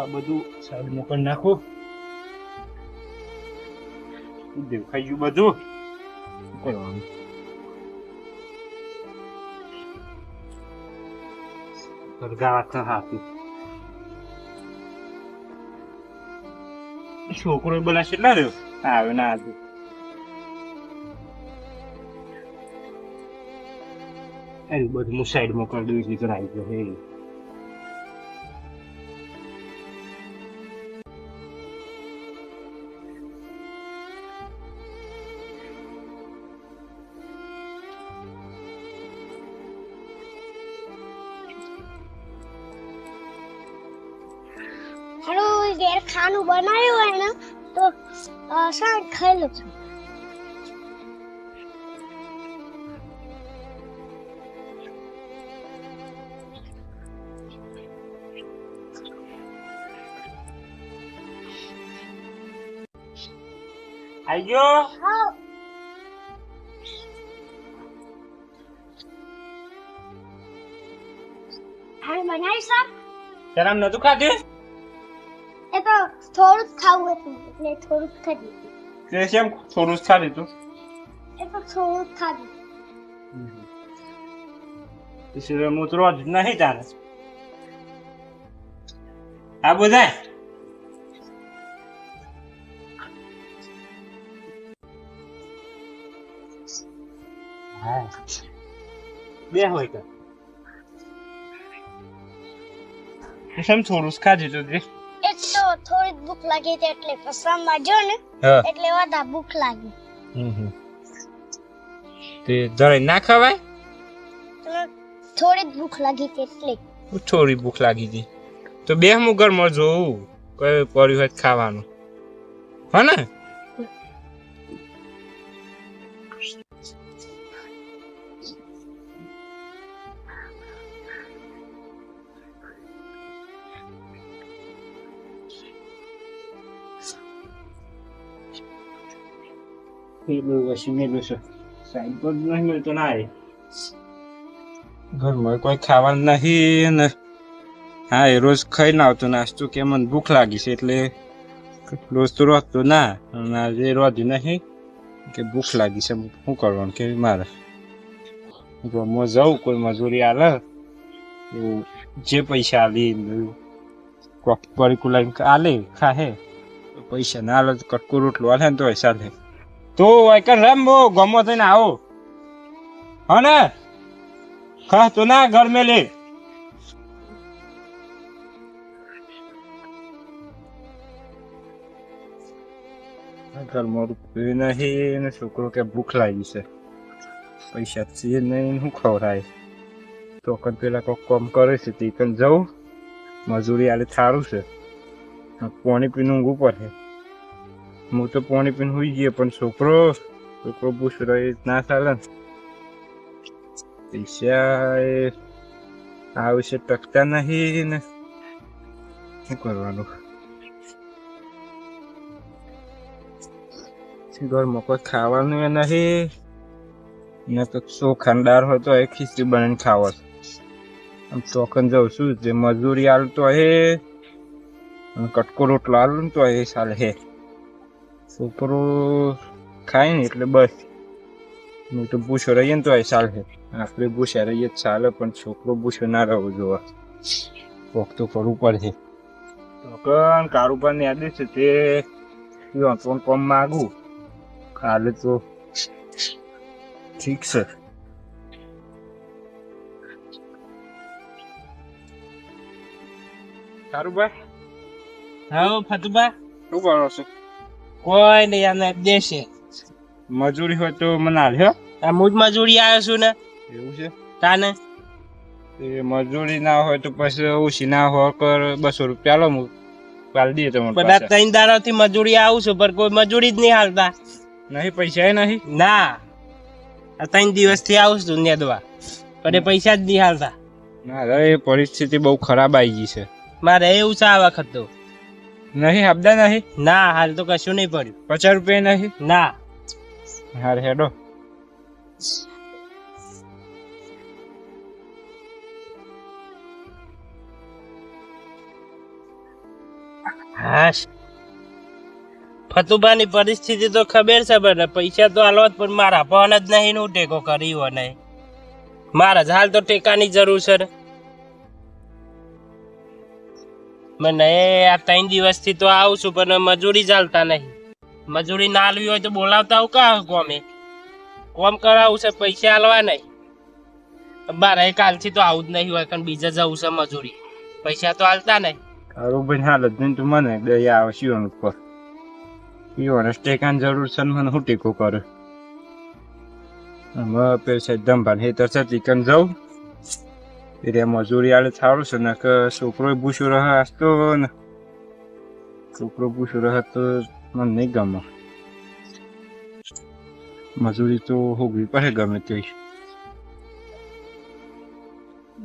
આ બધું સાઈડ મોકલ નાખો દેખાઈ ગયું બધું શું કરવાનું સરગાવા તો હાથી છોકરો બોલા કેટલા રહ્યો આવ્યો ના આવ્યો એ બધું હું સાઈડ મોકલી દઉં છું તો આવી ગયો ઘેર ખાનું બનાવ્યું હોય ને તો અ, શાક ખાઈ લો છું. હા. હા બનાવી શાક? શરમ નતું ખાધું? ખાવું હતું એટલે થોડુંક ખાધું એટલે કેમ થોડું જ ખાધું તું એ પણ થોડું જ ખાધું એટલે હું તો રોજ નહીં તારે આ બે હોય તો કેમ થોડું જ ખાધું થોડી ભૂખ લાગી હતી એટલે પસંદમાં જો ને એટલે વાદા ભૂખ લાગી. તે જરાય ના ખવાય? થોડી ભૂખ લાગી હતી એટલે. થોડી ભૂખ લાગી હતી. તો બે હું ઘરમાં જોઉં કયું પડ્યું હોય ખાવાનું. હા ને? પેલું વસી મેલું છે. સાઈડ પર નહીં મળતો ના આવે ઘરમાં કોઈ ખાવાનું નહીં ને. હા, એ રોજ ખાઈ ના આવતો નાસ્તો કે મને ભૂખ લાગી છે એટલે રોજ તો રોજતો ના. અને આજે રોધ્યું નહીં કે ભૂખ લાગી છે. શું કરવાનું કે મારે? ગમો જાઉં કોઈ મજૂરી આલે એવું જે પૈસા આલી કોક પરિકુલા આલે, ખાહે. પૈસા ના આલે તો કટકો રોટલો આલે ને તો ચાલે. તો વાયકન રમ ગમો થઈને આવો. હને? ને ખા તો ના ઘર મેં લે ઘરમાં રૂપિયું નહીં ને છોકરો કે ભૂખ લાગી છે. પૈસા છે નહીં શું ખવડાય? તો કન પેલા કોક કામ કરે છે તે કન જવું. મજૂરી આલે સારું છે. પાણી પીને ઉપર પડે. હું તો પાણી પીને હોઈ ગયો, પણ છોકરો છોકરો પૂછ રહ્યો ના ચાલે પૈસા એ આ વિશે ટકતા નહીં ને. શું કરવાનું? ઘરમાં કોઈ ખાવાનું નહીં. ને તો ચોખાનદાર હોય તો એ ખીચડી બનાવીને ખાવા. આમ ચોકન જાઉં છું, જે મજૂરી આલતો હે કટકો રોટલો હાલ તો એ ચાલે હે. છોકરો ખાય ને એટલે બસ. હું તો ભૂસો રહીએ ને તો એ ચાલે. આપણે પૂછ્યા રહીએ જ ચાલે પણ છોકરો ભૂસો ના રહેવો જોવા. કોક તો કરવું પડશે. ચોકન કારોબારની યાદી છે તે ત્રણ કોમ માગું? કાલે તો ઠીક છે. કારુબા? હા ફતુબા? શું કરો છો? કોઈ નહીં આને દેશે. મજૂરી હોય તો મને હાલ્યો આ મુજ મજૂરી આવ્યો છું ને? એવું છે? તાને? એ મજૂરી ના હોય તો પછી ઓછી ના હોય કર બસો રૂપિયા લો હું પાલ દઈએ તમારે બધા ત્રણ દાડાથી મજૂરી આવું છું પણ કોઈ મજૂરી જ નહીં હાલતા. નહીં પૈસા એ નહીં. ના. આ ત્રણ દિવસથી આવું છું નેદવા પણ એ પૈસા જ નહીં હાલતા. ના એ પરિસ્થિતિ બહુ ખરાબ આવી ગઈ છે. મારે એવું છે આ વખત તો. નહીં હબદા નહીં? ના હાલ તો કશું નહીં પડ્યું. પચાસ રૂપિયા નહીં? ના. હાર હેડો. હાશ ફતુભાની પરિસ્થિતિ તો ખબર છે બને પૈસા તો હાલો જ પણ મારા પણ જ નહીં નું ટેકો કર્યો નહીં. મારા જ હાલ તો ટેકાની જરૂર છે મને આ ત્રણ દિવસથી તો આવું છું, પણ મજૂરી ચાલતા નહીં. મજૂરી ના આલવી હોય તો બોલાવતા આવું કા કોમે? કોમ કરાવું છે, પૈસા આલવા નહીં. બારે કાલથી તો આવું જ નહીં હોય, કારણ બીજા જવું છે મજૂરી. પૈસા તો આલતા નહીં. તારું ભાઈ હાલત નહીં તું મને દયા આવે શિવણ ઉપર. શિવણ સ્ટેકાન જરૂર છે મને હું ટીકું કરું? હવે છે ધંભાન હેતર છે, ચિકન જાઉં. એટલે મજૂરી આલે સારું છે ને કે છોકરો ભૂસો રહે આસતો ને છોકરો ભૂસો રહે તો મને નહીં ગમે મજૂરી તો હોગવી પડે ગમે તે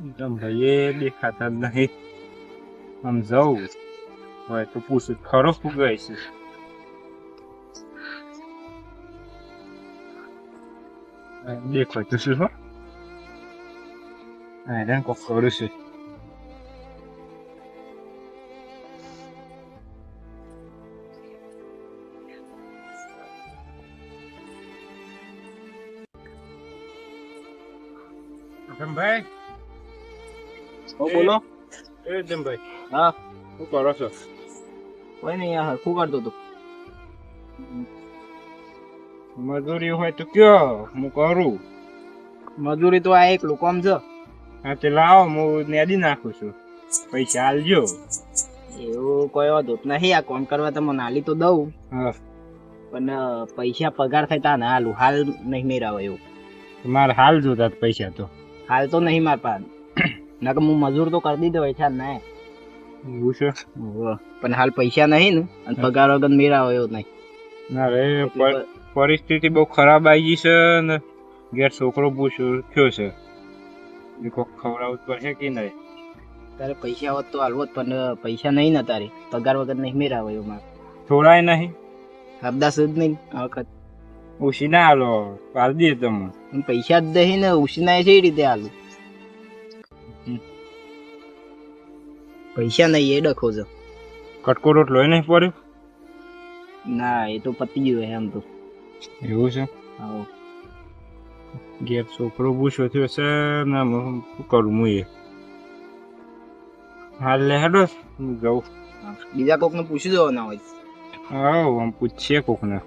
ધંભાઈ એ દેખાતા નહીં આમ જવું હોય તો પૂછું ખરો ફુગાય છે દેખાય દેખો તો શું હો આયરન કોક કરું છે ભાઈ બોલો એ ભાઈ હા શું કરો છો કોઈ નહીં યાર શું કરતો તો મજૂરી હોય તો કયો હું કરું મજૂરી તો આ એક લોકો આમ છે હા તે લાવો હું નેદી નાખું છું. પૈસા આલજો. એવું કોઈ વાંધો નહીં આ કોમ કરવા તો મને હાલી તો દઉં. હા. પણ પૈસા પગાર થાય તા ના હાલું હાલ નહીં મેરાવ એવું. મારે હાલ જોતા પૈસા તો. હાલ તો નહીં માર પાસે ના હું મજૂર તો કરી દીધો હોય છે ને. એવું છે? પણ હાલ પૈસા નહીં ને અને પગાર વગર મેરાવ એવું નહીં. ના રે પરિસ્થિતિ બહુ ખરાબ આવી ગઈ છે ને ઘેર છોકરો પૂછો થયો છે? કોક ખવડાવવું જ પડશે કે નહીં? તારે પૈસા હોત તો હાલવો પણ પૈસા નહીં ને તારે. પગાર વગર નહીં મેરાવ એવું મારે. થોડાય નહીં? હબદા સુદ નહીં આ વખત. ઉશીના હાલો દે દઈએ તમે પૈસા જ દહી ને ઉશીના છે એ રીતે હાલું. પૈસા નહીં એ ડખો છે. કટકો રોટલો એ નહીં પડ્યો? ના એ તો પતી ગયું એમ તો. એવું છે? હા. ઘેર છોકરો પૂછો થયો છે ને હું કરું હું એ હાલ લે હેડો હું જાઉં બીજા કોકને પૂછી દો ના હોય આવ આમ પૂછીએ કોકને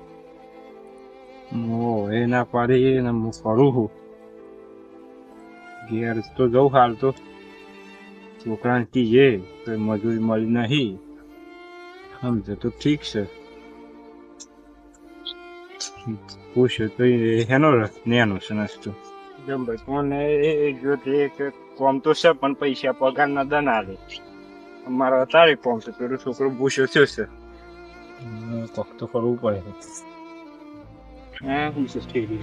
ઓ એ ના પાડી ને હું કરું છું ઘેર તો જઉં હાલ તો છોકરાને કીજે તો મજૂરી મળી નહીં સમજે તો ઠીક છે પૂછ્યું તો એ હેનો નેનો છે નાસ્તો ભાઈ કોને એ જો તે કોમ તો છે પણ પૈસા પગાર ના દન આવે અમારા અત્યારે કોમ છે પેલું છોકરો ભૂસ્યો થયો છે કોક તો કરવું પડે હા હું છે સ્ટેડી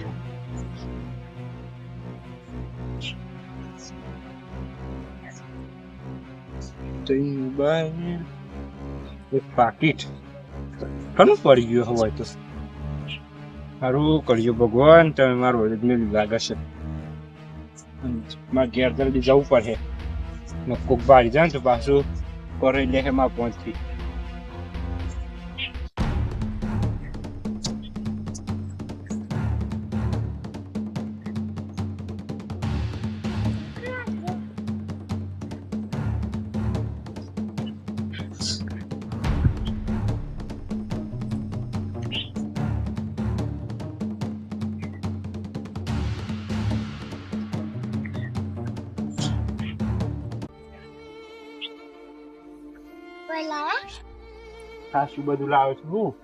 એક પાકીટ ઘણું પડી ગયું હોય તો સારું કર્યું ભગવાન, તમે મારું ઓરિજિનલ લાગે છે મારે ઘેર જલ્દી જવું પડે. કોક બારી જાય તો પાછું કરી લે માં પહોંચી લાયા ખાસું બધું લાવે છે. હું?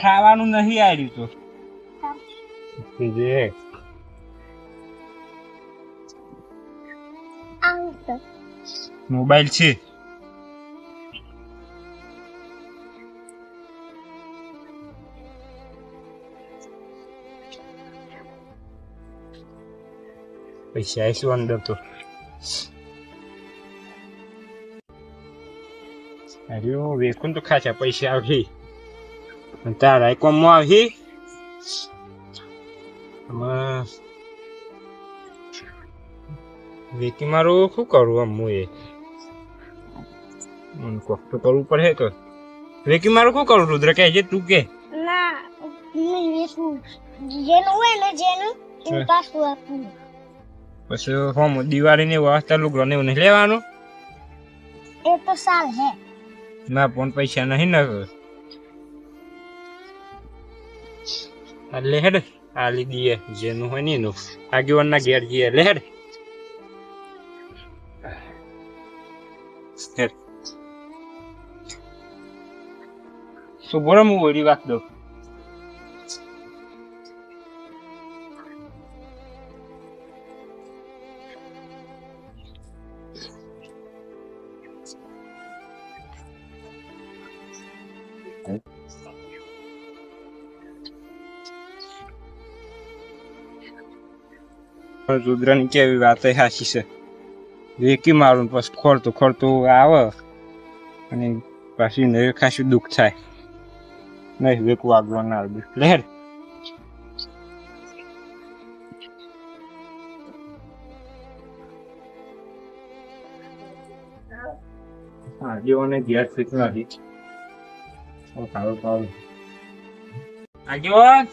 ખાવાનું નહીં આવ્યું તો. જે. તો. મોબાઈલ છે. પૈસા આવીશું અંદર તો. અરે વેકુન તો ખાસા પૈસા આવશે અને તારા કોમમાં આવશે વેકી મારું શું કરું આમ હું એ મને કોક તો કરવું પડે તો વેકી મારું શું કરું રુદ્ર કે જે તું કે ના જેનું હોય ને જેનું. પાછું આપવું પછી હોમ દિવાળીની વ્યવસ્થા લુગડો ને એવું નહીં લેવાનું એ તો સાલ હે ના પણ પૈસા નહીં ને આ લે હેડ, આ લીધીએ જેનું હોય ને એનું. આગેવાન ના ઘેર જઈએ. લે હેડ. હેડ. શું બોલો, હું ઓળી વાત દઉં? રુદ્રની કેવી વાત હાચી છે. વેકી મારું પછી ખોરતું ખોરતું આવે અને પાછી નવી ખાસું દુઃખ થાય. નહીં વેકું આગળ ના આવે લહેર હા જેઓને ધ્યાન ઓ સારું સારું. આગેવાન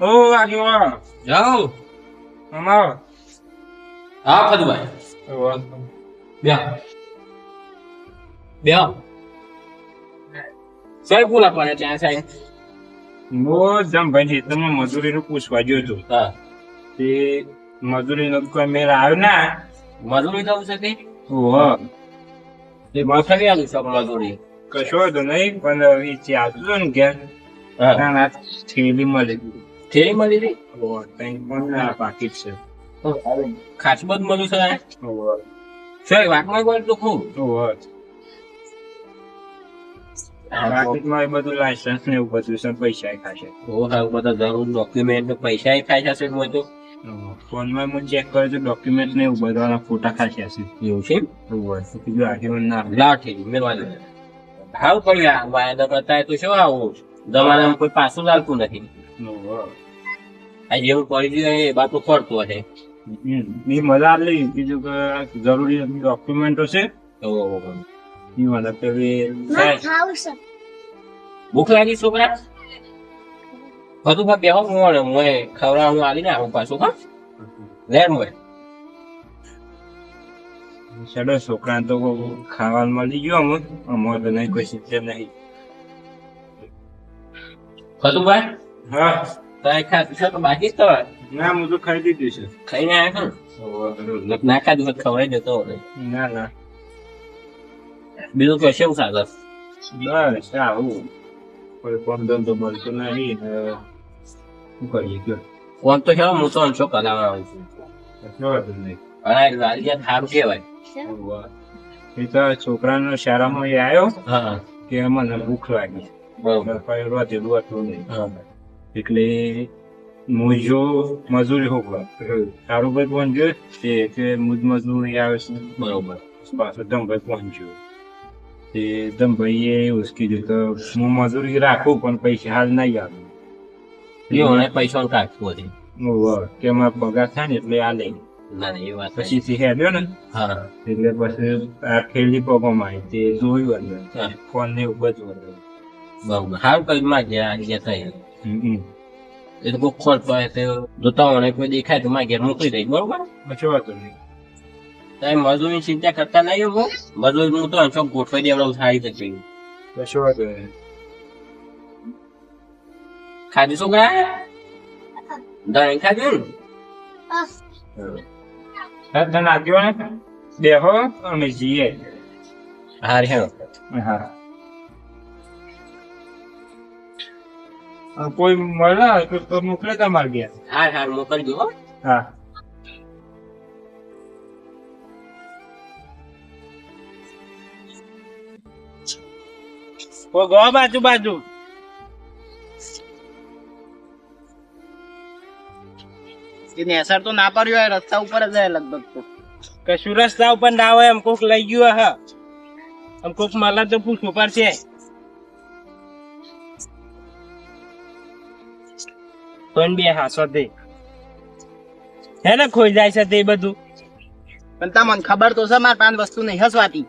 ઓ આગેવાન જાઓ. અમારો? હા ફદુભાઈ બ્યા. બ્યા. સાહેબ બોલા પડે ત્યાં સાહેબ? હું જમ ભાઈ તમને મજૂરીનું પૂછવા ગયો હતો હા. તે મજૂરીનો કોઈ મેળ આવ્યો ના? મજૂરી છે કે? ઓહો એ મફરી આલું છે મજૂરી. કશો તો નહીં પણ એ ચાલતું ને ઘેર હા. ના ના થેલી મળી થેલી મળી હતી કંઈ પણ ના છે. ખાસ બધું મળ્યું છે સાહેબ વાતમાં બોલ તો એ બધું લાયસન્સ ને એવું બધું છે પૈસા ખાશે. ઓ હા બધા જરૂર ડોક્યુમેન્ટ પૈસા ખાઈ જશે હોય તો? ફોનમાં હું ચેક કર્યો તો ડોક્યુમેન્ટ ને એવું બધાના ફોટા ખાશે હશે એવું છે કીધું આગેવાન ના. લાઠી મેળવા હાવ પડ્યા વાયદા બતાય તો શું આવું? કોઈ પાછું લાગતું નથી. આ જેવું પડી ગયું એ બાતું ખોરતું હશે એ મજા આવી કીધું કે જરૂરી ડોક્યુમેન્ટો છે. એ મને પેલી મારે ખાવું છે. ભૂખ લાગી છોકરા? બધું ભાઈ બેહો હું હું ખવડાવવાનું આલી આવું પાછું હા. લેર મોય ચડો છોકરા તો ખાવાનું મળી ગયો અમુક અમારે તો નહીં કોઈ સિસ્ટમ નહીં. ખતું ભાઈ હા. તારે ખાતું છે તો બાકી તો ના હું તો ખાઈ દીધું છે. ખાઈને આવ્યા છો ને? ના ખાધું હોત ખવડાવી દેતો હોત. ના ના. બીજું કશું સાગર? બસ આવું. કોઈ કોમ ધંધો મળતો નહીં શું કરીએ કયો? ફોન તો હેલો હું તો અંશો કરાવવા આવું છું? કશો વાંધો નહીં. અને વાલિયા સારું કહેવાય. એ તો છોકરાનો શાળામાં એ આવ્યો હા. કે મને ભૂખ લાગી. બરોબર. રોજ રોતેલું હતું નહીં. હા. એટલે મુજો મજૂરી હોકવા સારું ભાઈ પહોંચ્યો છે? કે મુજ મજૂરી આવે છે? બરોબર. પાછો ધમભાઈ પહોંચ્યો. તે ધમભાઈએ કીધું તો હું મજૂરી રાખું પણ પૈસા હાલ નહીં આવે. એ પૈસા કાઢવું ઓહો, કે મારો પગાર થાય ને એટલે આ લઈ. પછી હેડ્યો ને? હા. એટલે પછી આ ખેલી પગોમાં તે જોયું અંદર. ફોન ને બધું બરોબર. સારું કઈ માં ગયા ગયા થઈ. એ તો કોઈ ખોટ પડે તો જોતા હોય કોઈ દેખાય તો મારા ઘેર મોકલી દઈ બરોબર? પછી વાંધો નહીં તમે મજૂરી ચિંતા કરતા નહીં હો મજૂર હું તો ચોક ગોઠવાઈ દેવડાવું સારી રીતે કશો વાંધો નહીં ખાધું છોકરા દહીં ખાધું ને? તને આગ્યો ને? બેહો અમે જઈએ હા. રે હા. કોઈ મળે તો તો મોકલે તમારે ગયા હા હા મોકલજો હો. ઓ ગો બાજુ બાજુ. એને અસર તો ના પડ્યો હોય રસ્તા ઉપર જ હોય લગભગ તો. કશું રસ્તા ઉપર ના હોય એમ કોક લઈ ગયું હા એમ કોક મળે તો પૂછવું પડશે. પણ બે હાસો તે હે ને ખોઈ જાય છે તે બધું. પણ તમને ખબર તો છે માર પાંચ વસ્તુ નહીં હસવાતી.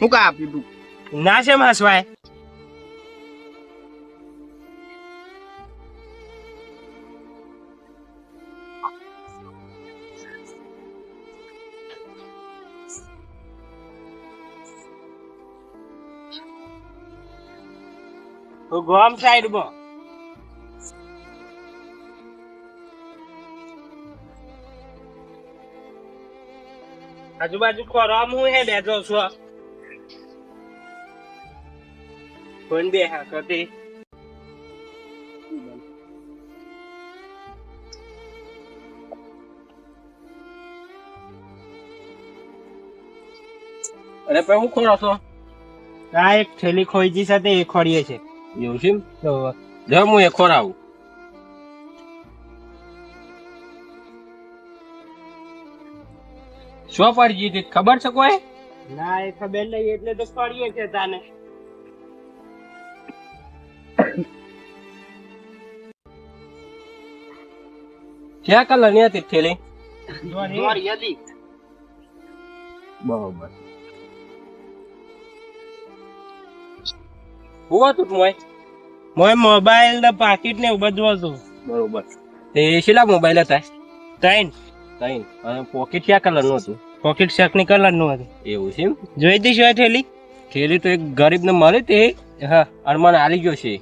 હું કા આપી તું? ના છે હસવાય. ગોમ સાઈડમાં આજુબાજુ ખોરામ હું હે બેઠો છું? કોણ બે હા કદી અરે પણ હું ખોરો છો? આ એક થેલી ખોઈજી સાથે એ ખોડીએ છે. એવું છે તો જો હું એ ખોરાવું. શું પડી ખબર છે કોઈ? ના એ ખબર નહીં એટલે તો પડીએ છે તાને. ક્યાં કલરની હતી થેલી? બરોબર. હું હતું મોય મોય મોબાઈલ ને પાકીટ ને એવું બધું હતું. બરોબર. તે શેલા મોબાઈલ હતા? ત્રણ. ત્રણ. અને પોકેટ ક્યાં કલરનું હતું? પોકેટ શેકની કલરનું હતું. એવું છે એમ? જોઈ દી આ થેલી થેલી તો એક ગરીબ ને મળી તે. હા અરમાન આવી આલી ગયો છે.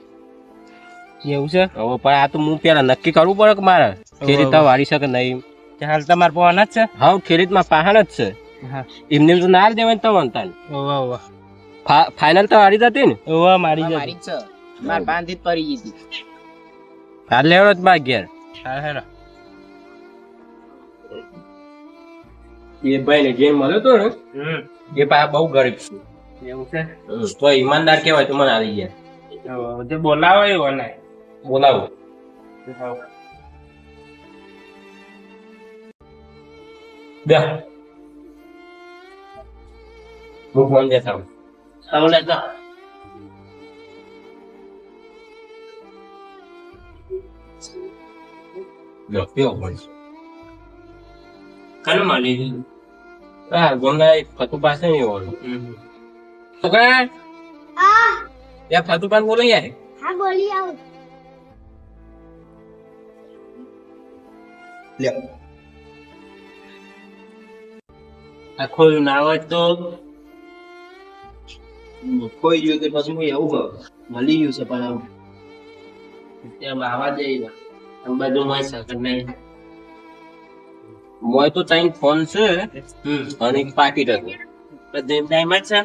એવું છે? હવે પણ આ તો હું પેલા નક્કી કરવું પડે કે મારે? થેલી તો વાળી શકે નહીં હાલ તમારે પહોંચ જ છે? હા થેલી માં પહાણ જ છે. હા. એમને એમ તો ના દેવાય ને તો વંતાન ઓવા ઓવા ફાઇનલ તો હારી જતી ને? ઓવા મારી જતી છે. માર બાંધી પડી ગઈ હતી. હાલ લેવાનો જ માર ઘેર. હા હેરો એ ભાઈ ને જેમ મળ્યો તો ને એ પા બહુ ગરીબ છે. એવું છે? તો ઈમાનદાર કેવાય તો મને આવી ગયા. જે બોલાવો એ ને બોલાવો. બે. હું ફોન દેતા હું હવે તો. લો પીવો ફોન કને મળી દીધું હા ગોમના ફતુ પાસે નહીં ઓલું. તો કે આ. યા ફતુ પાન બોલો યાર હા બોલી આવું. લે. આખો નાવ તો. કોઈ ગયું કે પછી હું આવું મળી ગયું છે પણ ત્યાં આવા જઈએ આમ બધું હોય શકે નહીં. મોય તો તાઈ ફોન છે હમ અને એક પાકીટ હતું બધું ટાઈમ જ છે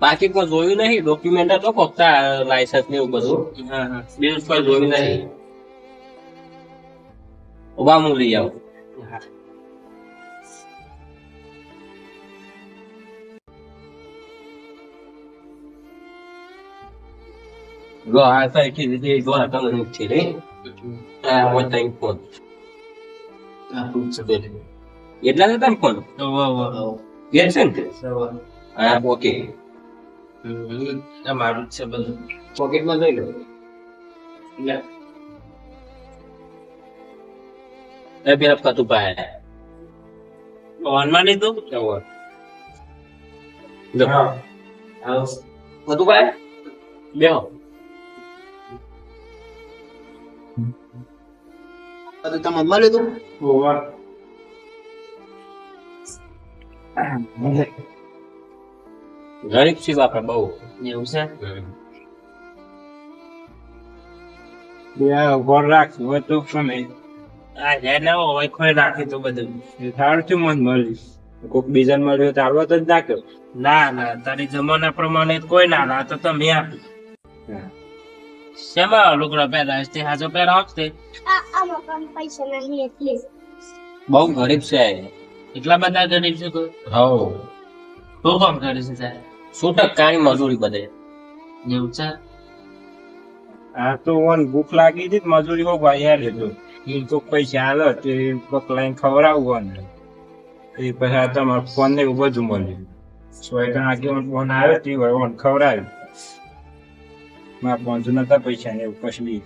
પાકીટમાં જોયું નહીં ડોક્યુમેન્ટ હતો ફક્ત લાયસન્સ ને એવું બધું હા હા બીજું કોઈ જોયું નહીં ઊભા હું લઈ આવું હા જો આ તો એટલી રીતે દ્વારા તમને નથી છે રે આ મોય તાઈ ફોન એટલા નતા ને ફોન? ઓવા છે ને હા ઓકે. મારું જ છે બધું. પોકેટમાં જોઈ લો. લે. એ પેલા ફતું પાસે ફોનમાં લીધું લો. હા. ફતું પાસે બેહો બધું તમે મળ્યું તું? ગરીબ છીએ આપણે બહુ એવું છે બે ઘર રાખશું તો સમય આ જે ના હોય ખોઈ રાખી તો બધું સારું છે મન મળી કોક બીજાને મળ્યું તો હાલવા તો જ નાખ્યો ના ના તારી જમાના પ્રમાણે કોઈ ના ના તો તમે આપ્યું શેમાં લુગડા પહેરા તે હાજો પહેરા બહુ ગરીબ છે એટલા બધા ગરીબ છે કોઈ? હવ. તો કામ કરે છે તારે સો કાણી મજૂરી બધે? એવું છે? આ તો વન ભૂખ લાગી હતી મજૂરી હો ભાઈ લેતો એ તો પૈસા હાલે તે પકલાઈને ખવડાવવું ને એ પછી આ તમારે ફોન ને એવું બધું મળ્યું. સોય આગળ ફોન આવ્યો તે હોય ઓન ખવડાવ્યું. મારા પહોંચું નતા પૈસા ને એવું પછી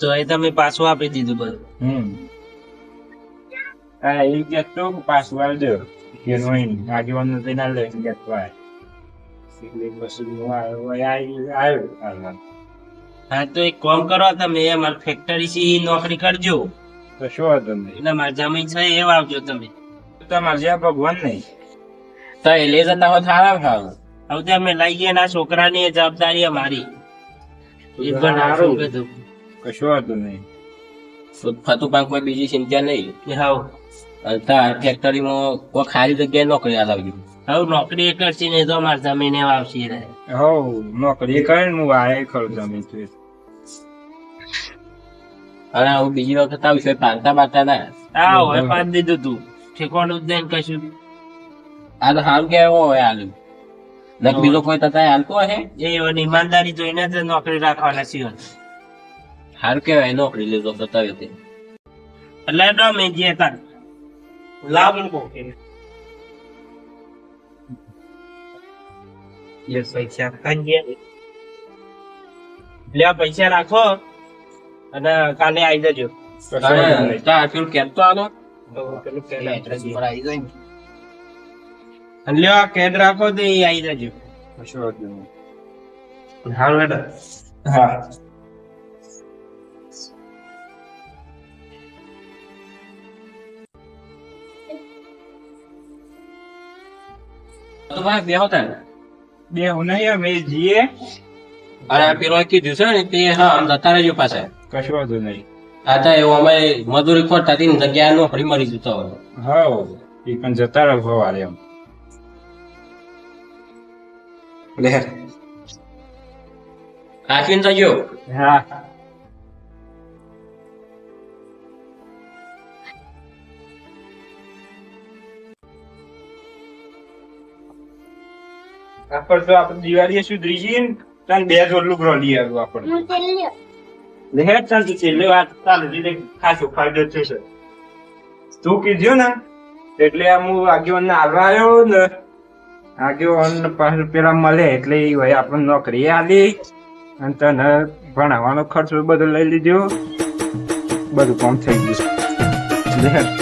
તો એ તમે પાછું આપી દીધું બધું? હમ. ગેટ તો પાછું આવી દો કે નહીં આગેવાન નથી ના લે ગેટ ભાઈ એટલે પછી હું આવ્યો આવ્યો આવ્યો હા તો એક કોમ કરો તમે મારી ફેક્ટરી થી નોકરી કરજો તો શું વાંધો નહીં એટલે મારી જમીન છે એ વાવજો તમે તમારે જ્યાં ભગવાન નહીં તો એ લઈ જતા હો સારા ખાવું હવે તો અમે લઈ ગયા ના છોકરાની જવાબદારી અમારી એ પણ સારું કશું વાંધો નહીં ફતું પાંખ કોઈ બીજી ચિંતા નહીં કે હાવ તાર ફેક્ટરીમાં કોઈ ખાલી જગ્યાએ નોકરી આલાવજો હવે નોકરી એ કરશે ને તો અમારી જમીન વાવશી રહે હો નોકરી કરે ને હું આયે ખરું જમીન છું અને હું બીજી વખત આવીશ હોય પાલતા બાલતા ના. હા હવે પાડ દીધું તું. ઠેકવાનું જ નહીં કશું. આ તો સારું કેવું હોય હાલ. નક બીજો કોઈ તથા હાલતો હે એ ઈમાનદારી જોઈને જ નોકરી રાખવાના છીએ. સારું કેવાય નોકરી લીધો બતાવ્યો તે. એટલે તો મેં જે તાર પૈસા. ખાંજે લે પૈસા રાખો અને કાલે આવી જજો. તાર પેલું કેબ તો આલો? પેલું પેલા એડ્રેસ આવી જાય ને. અને લ્યો કેદ રાખો તો એ આવી જજો. કશું હાલ મેડમ હા. તો ભાઈ બે નહીં અમે પેલો કીધું છે ને તે હા આમ જતા રહેજો પાછા. કશું વાંધો નહીં. આ એવું અમે મજૂરી ખોટતા હતી ને જગ્યા નોકરી મળી જતો હોય હા એ પણ જતા રહો સવારે એમ. લે. કાચીને જજો. હા. આપણ તો આપણે દિવાળીએ સુધરી જઈએ ને તાન બે જોડલું ગ્રો લઈ આવ્યું આપણને હું ચાલ તો છેલ્લે વાત ચાલે દીધે ખાસો ફાયદો થશે. તું કીધું ને એટલે આમ હું આગેવાન ને હાલવા આવ્યો ને આગેવાન પાસે પેલા મળે એટલે એ ભાઈ આપણને નોકરી આલી અને તને ભણાવવાનો ખર્ચો બધો લઈ લીધો. બધું કામ થઈ ગયું. લે હેડ.